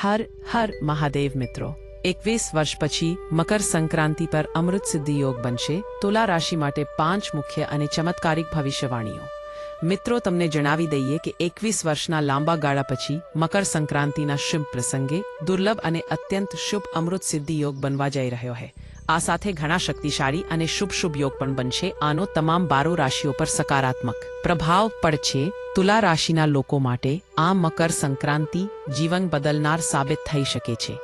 હર હર મહાદેવ મિત્રો એકવીસ વર્ષ પછી મકર સંક્રાંતિ પર અમૃત સિદ્ધિ યોગ બનશે તુલા રાશિ માટે પાંચ મુખ્ય અને ચમત્કારિક ભવિષ્યવાણીઓ મિત્રો તમને જણાવી દઈએ કે એકવીસ વર્ષના લાંબા ગાળા પછી મકર સંક્રાંતિના શુભ પ્રસંગે દુર્લભ અને અત્યંત શુભ અમૃત સિદ્ધિ યોગ બનવા જઈ રહ્યો છે આ સાથે ઘણા શક્તિશાળી અને શુભ શુભ યોગ પણ બનશે. આનો તમામ બારો રાશિઓ પર સકારાત્મક પ્રભાવ પડશે. તુલા રાશિના લોકો માટે આ મકર સંક્રાંતિ જીવન બદલનાર સાબિત થઈ શકે છે.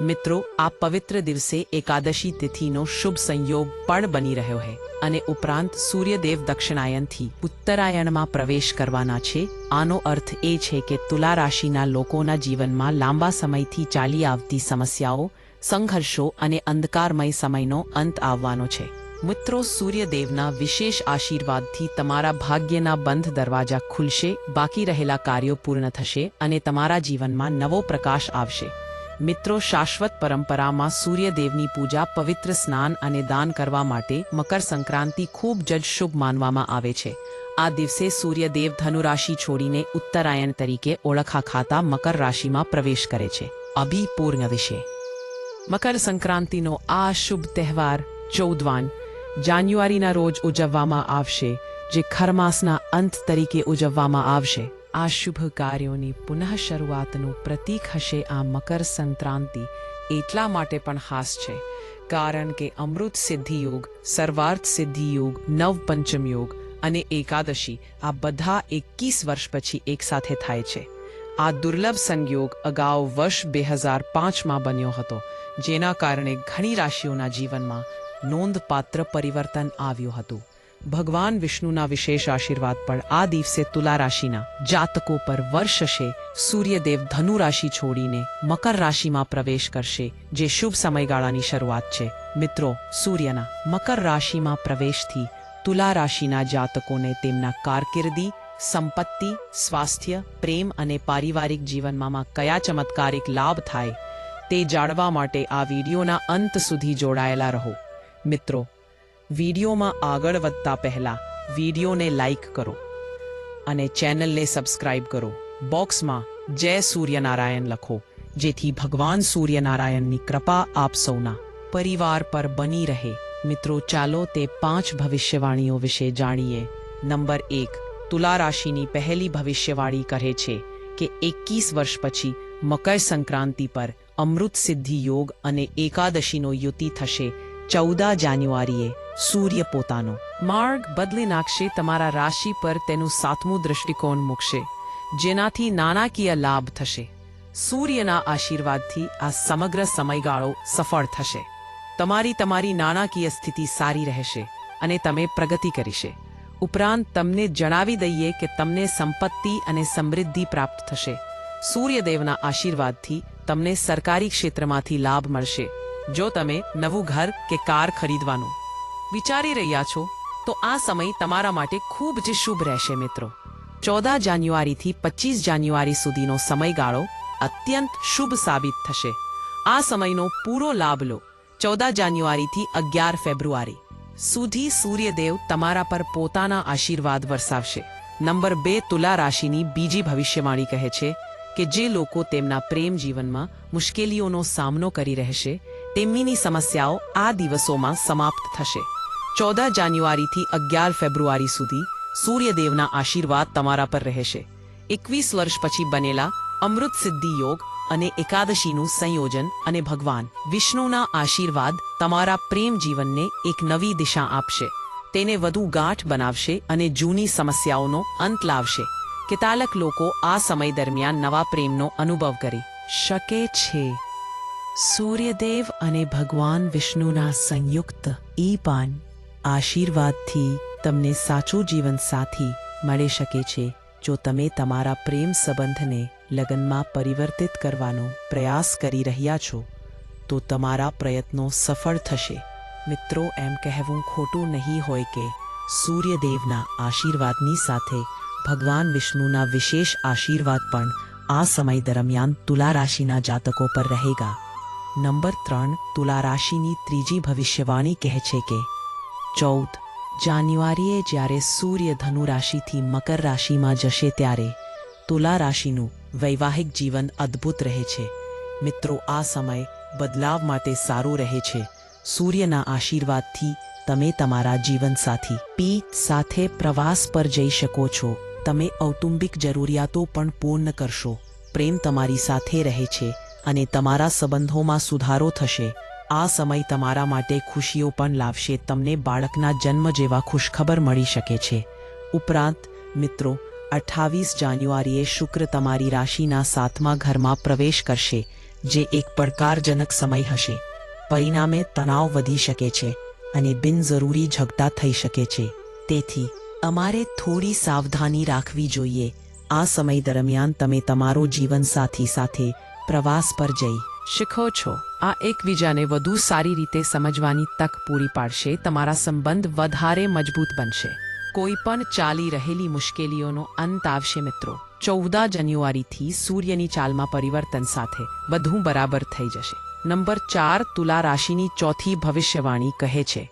મિત્રો, આ પવિત્ર દિવસે એકાદશી તિથિનો શુભ સંયોગ પણ બની રહ્યો છે અને ઉપરાંત સૂર્યદેવ દક્ષિણાયનથી ઉત્તરાયણમાં પ્રવેશ કરવાના છે. આનો અર્થ એ છે કે તુલા રાશિના લોકોના જીવનમાં લાંબા સમયથી ચાલી આવતી સમસ્યાઓ સંઘર્ષો અને અંધકારમય સમયનો અંત આવવાનો છે. મિત્રો, સૂર્યદેવના વિશેષ આશીર્વાદથી તમારા ભાગ્યના બંધ દરવાજા ખુલશે, બાકી રહેલા કાર્યો પૂર્ણ થશે અને તમારા જીવનમાં નવો પ્રકાશ આવશે. મિત્રો, શાશ્વત પરંપરામાં સૂર્યદેવની પૂજા પવિત્ર સ્નાન અને દાન કરવા માટે મકર સંક્રાંતિ ખૂબ જ શુભ માનવામાં આવે છે. આ દિવસે સૂર્યદેવ ધનુરાશિ છોડીને ઉત્તરાયણ તરીકે ઓળખા ખાતા મકર રાશિમાં પ્રવેશ કરે છે. અભિપૂર્ણ વિશે મકર સંક્રાંતિનો આ શુભ તહેવાર ચૌદવાન જાન્યુઆરીના રોજ ઉજવવામાં આવશે, જે ખરમાસના અંત તરીકે ઉજવવામાં આવશે. આ શુભ કાર્યોની પુનઃ શરૂઆતનું પ્રતીક હશે આ મકર સંક્રાંતિ. એટલા માટે પણ ખાસ છે, કારણ કે અમૃત સિદ્ધિ યોગ, સર્વાર્થ સિદ્ધિ યોગ, નવ પંચમ યોગ અને એકાદશી આ બધા એકવીસ વર્ષ પછી એકસાથે થાય છે. આ દુર્લભ સંયોગ અગાઉ વર્ષ બે હજાર પાંચમાં બન્યો હતો. જેના કારણે ઘણી રાશિઓના જીવનમાં નોંધપાત્ર પરિવર્તન આવ્યું હતું. ભગવાન વિષ્ણુના વિશેષ આશીર્વાદ પર આ દિવસે તુલા રાશિના જાતકો પર વર્ષશે સૂર્યદેવ ધનુ રાશિ છોડીને મકર રાશિમાં પ્રવેશ કરશે, જે શુભ સમયગાળાની શરૂઆત છે. મિત્રો, સૂર્યના મકર રાશિમાં પ્રવેશથી તુલા રાશિના જાતકોને તેમના કારકિર્દી, સંપત્તિ, સ્વાસ્થ્ય, પ્રેમ અને પારિવારિક જીવનમાં કયા ચમત્કારિક લાભ થાય તે જાણવા માટે આ વિડીયોના અંત સુધી જોડાયેલા રહો. મિત્રો, વિડીયોમાં આગળ વધતા પહેલા વિડીયોને લાઈક કરો અને ચેનલને સબસ્ક્રાઇબ કરો. બોક્સમાં જય સૂર્યનારાયણ લખો, જેથી ભગવાન સૂર્યનારાયણની કૃપા આપ સૌના પરિવાર પર બની રહે. મિત્રો, ચાલો તે પાંચ ભવિષ્યવાણીઓ વિશે જાણીએ. નંબર એક, તુલા રાશિની પહેલી ભવિષ્યવાણી કહે છે કે એકવીસ વર્ષ પછી મકર સંક્રાંતિ પર અમૃત સિદ્ધિ યોગ અને એકાદશીનો યુતિ થશે ચૌદા જાન્યુઆરીએ સૂર્ય પોતાનો. માર્ગ બદલી નાખશે તમારા રાશિ પર તેનું સાતમું દૃષ્ટિકોણ મૂકશે, જેનાથી નાણાકીય લાભ થશે. સૂર્યના આશીર્વાદથી આ સમગ્ર સમયગાળો સફળ થશે. તમારી તમારી નાણાકીય સ્થિતિ સારી રહેશે અને તમે પ્રગતિ કરીશે. ઉપરાંત તમને જણાવી દઈએ કે તમને સંપત્તિ અને સમૃદ્ધિ પ્રાપ્ત થશે. સૂર્યદેવના આશીર્વાદથી તમને સરકારી ક્ષેત્રમાંથી લાભ મળશે. જો તમે નવું ઘર કે કાર ખરીદવાનું વિચારી રહ્યા છો, તો આ સમય તમારા માટે ખૂબ જ શુભ રહેશે મિત્રો. ચૌદા જાન્યુઆરીથી પચીસ જાન્યુઆરી સુધીનો સમયગાળો અત્યંત શુભ સાબિત થશે. આ સમયનો પૂરો લાભ લો. ચૌદા જાન્યુઆરીથી અગિયાર ફેબ્રુઆરી સુધી સૂર્યદેવ તમારા પર પોતાના આશીર્વાદ વરસાવશે. નંબર બે તુલા રાશિની બીજી ભવિષ્યવાણી કહે છે કે જે લોકો તેમના પ્રેમ જીવનમાં મુશ્કેલીઓનો સામનો કરી રહેશે તેમની સમસ્યાઓ આ દિવસોમાં સમાપ્ત થશે. ચૌદ જાન્યુઆરીથી અગિયાર ફેબ્રુઆરી સુધી સૂર્યદેવના આશીર્વાદ તમારા પર રહેશે. એકવીસ વર્ષ પછી બનેલા અમૃત સિદ્ધિ યોગ અને એકાદશીનું સંયોજન અને ભગવાન વિષ્ણુના આશીર્વાદ તમારા પ્રેમ જીવનને એક નવી દિશા આપશે. તેને વધુ ગાંઠ બનાવશે અને જૂની સમસ્યાઓનો અંત લાવશે. કેટલાક લોકો આ સમય દરમિયાન નવા પ્રેમનો અનુભવ કરી શકે છે. સૂર્યદેવ અને ભગવાન વિષ્ણુના સંયુક્ત ઈપાન આશીર્વાદથી તમને સાચું જીવન સાથી મળી શકે છે. જો તમે તમારા પ્રેમ સંબંધને લગ્નમાં પરિવર્તિત કરવાનો પ્રયાસ કરી રહ્યા છો, તો તમારા પ્રયત્નો સફળ થશે. મિત્રો, એમ કહેવું ખોટું નહીં હોય કે સૂર્યદેવના આશીર્વાદની સાથે ભગવાન વિષ્ણુના વિશેષ આશીર્વાદ પણ આ સમય દરમિયાન તુલા રાશિના જાતકો પર રહેગા. નંબર ત્રણ તુલા રાશિની ત્રીજી ભવિષ્યવાણી કહે છે કે, ચૌદ જાન્યુઆરીએ જ્યારે સૂર્ય ધનુ રાશિથી મકર રાશિમાં જશે ત્યારે તુલા રાશિનું વૈવાહિક જીવન અદ્ભુત રહે છે. મિત્રો, આ સમય બદલાવ માટે સારો રહે છે. સૂર્યના આશીર્વાદથી તમે તમારા જીવનસાથી પી સાથે પ્રવાસ પર જઈ શકો છો. તમે ઔટુંબિક જરૂરિયાતો પણ પૂર્ણ કરશો. પ્રેમ તમારી સાથે રહે છે અને તમારા સંબંધોમાં સુધારો થશે. આ સમય તમારા માટે ખુશીઓ પણ લાવશે. તમને બાળકના જન્મ જેવા ખુશખબર મળી શકે છે. ઉપરાંત, મિત્રો, અઠ્ઠાવીસ જાન્યુઆરીએ શુક્ર તમારી રાશિના સાતમા ઘરમાં પ્રવેશ કરશે, જે એક પડકારજનક સમય હશે. પરિણામે તણાવ વધી શકે છે અને બિનજરૂરી ઝઘડા થઈ શકે છે. તેથી અમારે થોડી સાવધાની રાખવી જોઈએ. આ સમય દરમિયાન તમે તમારો જીવનસાથી સાથે પ્રવાસ પર જઈ શીખો છો. આ એકબીજાને વધુ સારી રીતે સમજવાની તક પૂરી પાડશે, તમારા સંબંધ વધારે મજબૂત બનશે. કોઈ પણ ચાલી રહેલી મુશ્કેલીઓનો અંત આવશે મિત્રો. ચૌદા જાન્યુઆરીથી સૂર્યની ચાલમાં પરિવર્તન સાથે બધું બરાબર થઈ જશે. નંબર ચાર તુલા રાશિની ચોથી ભવિષ્યવાણી કહે છે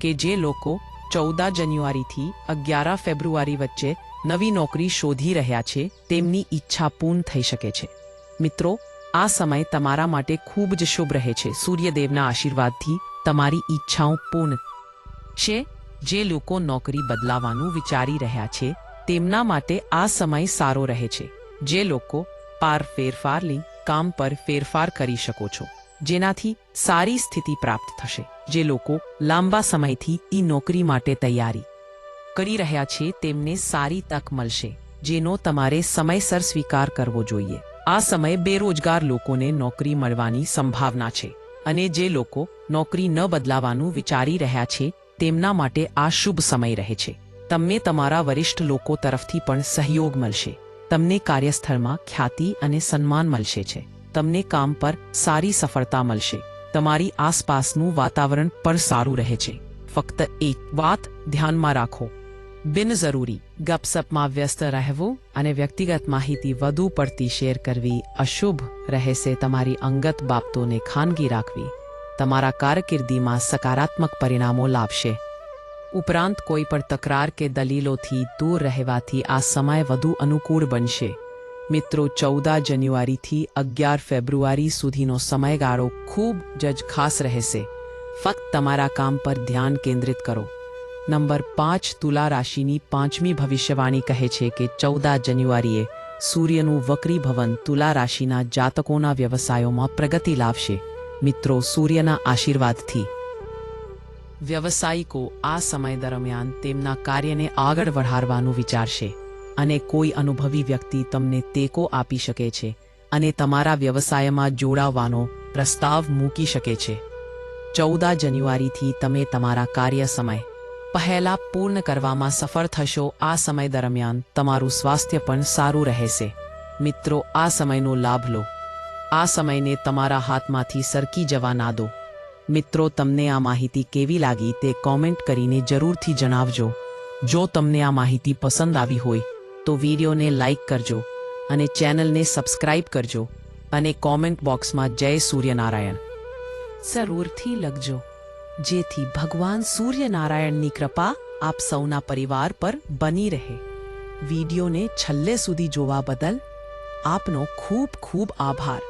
કે જે લોકો ચૌદા જાન્યુઆરીથી અગિયાર ફેબ્રુઆરી વચ્ચે નવી નોકરી શોધી રહ્યા છે, તેમની ઈચ્છા પૂર્ણ થઈ શકે છે. મિત્રો, આ સમય તમારા માટે ખૂબ જ શુભ રહે છે. સૂર્યદેવના આશીર્વાદથી તમારી ઈચ્છાઓ પૂર્ણ છે. જે લોકો નોકરી બદલાવાનું વિચારી રહ્યા છે, તેમના માટે આ સમય સારો રહે છે. જે લોકો પાર ફેરફાર લઈ કામ પર ફેરફાર કરી શકો છો. જેનાથી સારી સ્થિતિ પ્રાપ્ત થશે, જે લોકો લાંબા સમયથી ઈ નોકરી માટે તૈયારી કરી રહ્યા છે, તેમને સારી તક મળશે, જેનો તમારે સમયસર સ્વીકાર કરવો જોઈએ. આ સમયે બેરોજગાર લોકોને નોકરી મળવાની સંભાવના છે અને જે લોકો નોકરી ન બદલાવાનું વિચારી રહ્યા છે, તેમના માટે આ શુભ સમય રહે છે. તમને તમારા વરિષ્ઠ લોકો તરફથી પણ સહયોગ મળશે. તમને કાર્યસ્થળમાં ખ્યાતિ અને સન્માન મળશે છે. તમને કામ પર સારી સફળતા મળશે. તમારી આસપાસનું વાતાવરણ પણ સારું રહે છે. ફક્ત એક વાત ધ્યાનમાં રાખો. બિનજરૂરી ગપસપમાં વ્યસ્ત રહેવું અને વ્યક્તિગત માહિતી વધુ પડતી શેર કરવી અશુભ રહેશે. તમારી અંગત બાબતોને ખાનગી રાખવી તમારા કારકિર્દીમાં સકારાત્મક પરિણામો લાવશે. ઉપરાંત કોઈ પણ તકરાર કે દલીલોથી દૂર રહેવાથી આ સમય વધુ અનુકૂળ બનશે. મિત્રો, ચૌદા જાન્યુઆરીથી અગિયાર ફેબ્રુઆરી સુધીનો સમયગાળો ખૂબ જ ખાસ રહેશે. ફક્ત તમારા કામ પર ધ્યાન કેન્દ્રિત કરો. નંબર પાંચ તુલા રાશિની પાંચમી ભવિષ્યવાણી કહે છે કે ચૌદા જાન્યુઆરીએ સૂર્યનું વક્રી ભવન તુલા રાશિના જાતકોના વ્યવસાયોમાં પ્રગતિ લાવશે. મિત્રો, સૂર્યના આશીર્વાદથી. વ્યવસાયિકો આ સમય દરમિયાન તેમના કાર્યને આગળ વધારવાનું વિચારશે. અને કોઈ અનુભવી વ્યક્તિ તમને ટેકો આપી શકે છે અને તમારા વ્યવસાયમાં જોડાવાનો પ્રસ્તાવ મૂકી શકે છે. ચૌદા જાન્યુઆરીથી તમે તમારા કાર્ય સમય પહેલા પૂર્ણ કરવામાં સફળ થશો. આ સમય દરમિયાન તમારું સ્વાસ્થ્ય પણ સારું રહેશે. મિત્રો, આ સમયનો લાભ લો. આ સમયને તમારા હાથમાંથી સરકી જવા ના દો. મિત્રો, તમને આ માહિતી કેવી લાગી તે કોમેન્ટ કરીને જરૂરથી જણાવજો. જો તમને આ માહિતી પસંદ આવી હોય તો વિડીયોને લાઇક કરજો અને ચેનલને સબસ્ક્રાઇબ કરજો અને કોમેન્ટ બોક્સમાં જય સૂર્યનારાયણ. જરૂરથી લખજો. જેથી ભગવાન સૂર્યનારાયણની કૃપા આપ સૌના પરિવાર પર બની રહે. વિડીયોને છેલ્લે સુધી જોવા બદલ આપનો ખૂબ ખૂબ આભાર.